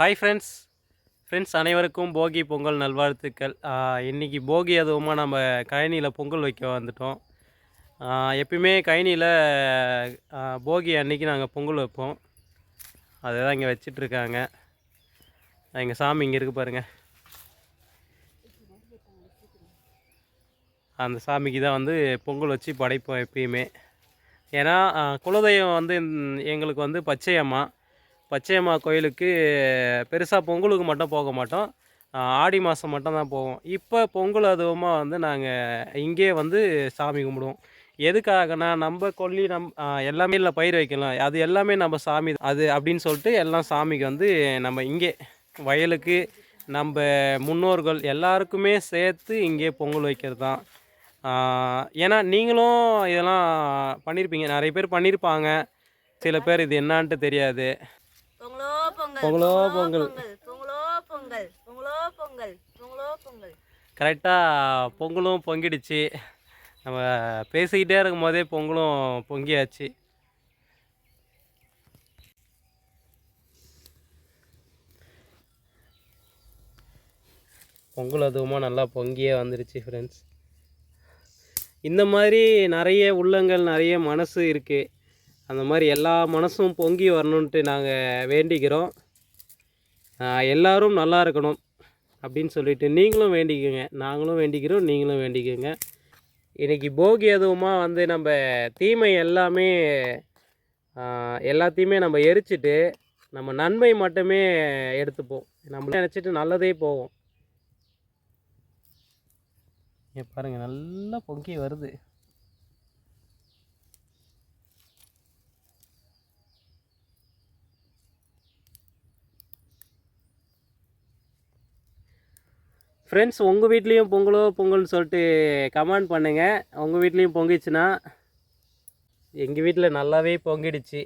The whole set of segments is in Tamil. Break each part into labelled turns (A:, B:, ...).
A: ஹாய் ஃப்ரெண்ட்ஸ் ஃப்ரெண்ட்ஸ் அனைவருக்கும் போகி பொங்கல் நல்வாழ்த்துக்கள். இன்றைக்கி போகி அதுவுமா நம்ம கழனியில் பொங்கல் வைக்க வந்துட்டோம். எப்பயுமே கழனியில் போகி அன்னைக்கு நாங்கள் பொங்கல் வைப்போம். அதுதான் இங்கே வச்சிட்ருக்காங்க. எங்கள் சாமி இங்கே இருக்கு பாருங்கள் அந்த சாமிக்கு தான் வந்து பொங்கல் வச்சு படைப்போம் எப்பயுமே. ஏன்னா குலதெய்வம் வந்து எங்களுக்கு வந்து பச்சையம்மா. பச்சையம்மா கோயிலுக்கு பெருசாக பொங்கலுக்கு மட்டும் போக மாட்டோம். ஆடி மாதம் மட்டும் தான் போவோம். இப்போ பொங்கல் அதுவமாக வந்து நாங்கள் இங்கே வந்து சாமி கும்பிடுவோம். எதுக்காகனா நம்ம கொல்லி நம் எல்லாமே இல்லை பயிர் வைக்கலாம். அது எல்லாமே நம்ம சாமி அது அப்படின்னு சொல்லிட்டு எல்லாம் சாமிக்கு வந்து நம்ம இங்கே வயலுக்கு நம்ம முன்னோர்கள் எல்லாருக்குமே சேர்த்து இங்கே பொங்கல் வைக்கிறது தான். ஏன்னா நீங்களும் இதெல்லாம் பண்ணியிருப்பீங்க நிறைய பேர் பண்ணியிருப்பாங்க சில பேர் இது என்னான்ட்டு தெரியாது.
B: பொங்கலோ பொங்கல்
A: பொங்கலோ. பொங்கல்.
B: பொங்கலோ பொங்கல் பொங்கலோ பொங்கல்.
A: கரெக்டாக பொங்கலும் பொங்கிடுச்சு. நம்ம பேசிக்கிட்டே இருக்கும் போதே பொங்கலும் பொங்கியாச்சு. பொங்கல் அதுவுமா நல்லா பொங்கியே வந்துடுச்சு ஃப்ரெண்ட்ஸ் இந்த மாதிரி நிறைய உள்ளங்கள் நிறைய மனசு இருக்குது அந்த மாதிரி எல்லா மனசும் பொங்கி வரணுன்ட்டு நாங்கள் வேண்டிக்கிறோம். எல்லோரும் நல்லா இருக்கணும் அப்படின்னு சொல்லிட்டு நீங்களும் வேண்டிக்கோங்க. நாங்களும் வேண்டிக்கிறோம் நீங்களும் வேண்டிக்கோங்க. இன்றைக்கி போகி எதுவுமா வந்து நம்ம தீமை எல்லாமே எல்லாத்தையுமே நம்ம எரிச்சிட்டு நம்ம நன்மை மட்டுமே எடுத்துப்போம். நம்ம நினச்சிட்டு நல்லதே போவோம் பாருங்கள் நல்லா பொங்கி வருது. ஃப்ரெண்ட்ஸ் உங்கள் வீட்லேயும் பொங்கலோ பொங்கல்னு சொல்லிட்டு கமெண்ட் பண்ணுங்கள் உங்கள் வீட்லேயும் பொங்கிச்சுன்னா எங்கள் வீட்டில் நல்லாவே பொங்கிடுச்சு.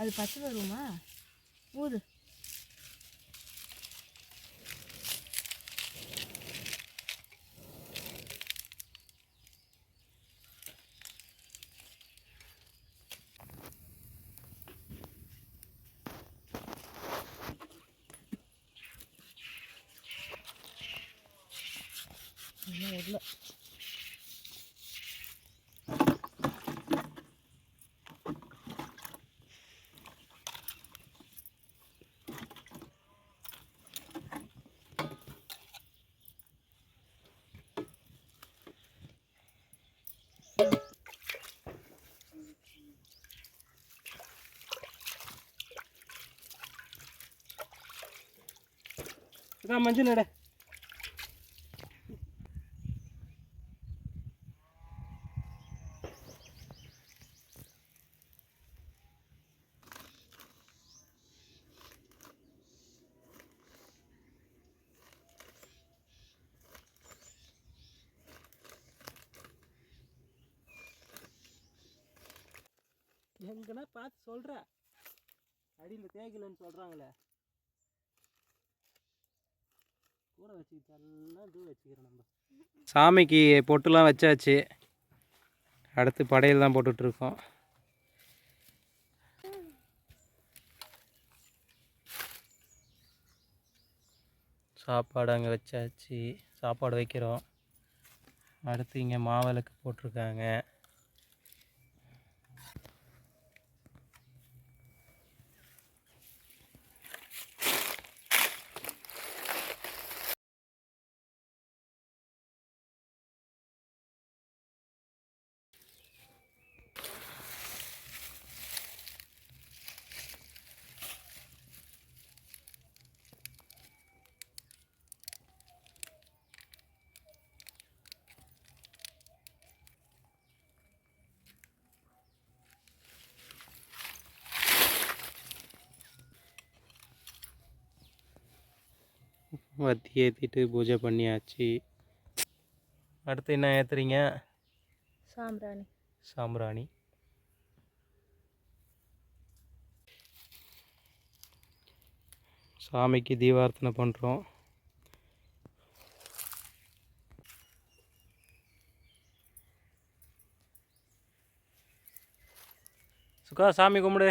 B: அது பச்சை வருமா ஊது.
A: இதான் மஞ்சள் நட. எங்கன்னா பார்த்து சொல்கிற அடியில் தேய்க்கலன்னு சொல்கிறாங்களே கூட வச்சுக்கிட்டு எல்லாம் வச்சுக்கிறோம் நம்ம. சாமிக்கு பொட்டுலாம் வச்சாச்சு. அடுத்து படையல் தான் போட்டுட்ருக்கோம். சாப்பாடு அங்கே வச்சாச்சு. சாப்பாடு வைக்கிறோம். அடுத்து இங்கே மாவிளக்கு போட்டிருக்காங்க. வத்தி ஏற்றிட்டு பூஜை பண்ணியாச்சு. அடுத்து என்ன ஏற்றுறீங்க
B: சாம்ராணி
A: சாம்பிராணி. சாமிக்கு தீபார்த்தனை பண்ணுறோம் சுகா சாமி கும்பிடு.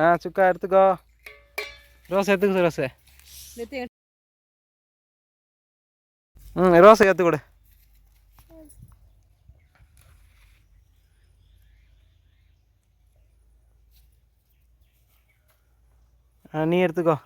A: ஆ சுக்கா எடுத்துக்கோ. ரோஸ் எடுத்துக்கோ ரோஸு. ம் ரோஸை எடுத்து கொடு. ஆ நீ எடுத்துக்கோ.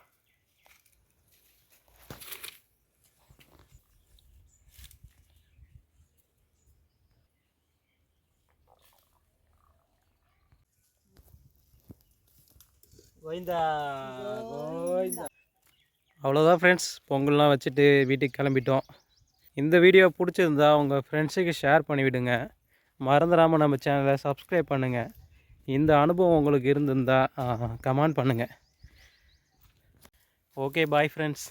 A: கோவிந்தா. கோவிந்தா. அவ்வளோதான் ஃப்ரெண்ட்ஸ் பொங்கல்லாம் வச்சுட்டு வீட்டுக்கு கிளம்பிட்டோம். இந்த வீடியோ பிடிச்சிருந்தா உங்கள் ஃப்ரெண்ட்ஸுக்கு ஷேர் பண்ணிவிடுங்க. மறந்துடாமல் நம்ம சேனலை சப்ஸ்கிரைப் பண்ணுங்கள் இந்த அனுபவம் உங்களுக்கு இருந்திருந்தால் கமெண்ட் பண்ணுங்கள் ஓகே பாய் ஃப்ரெண்ட்ஸ்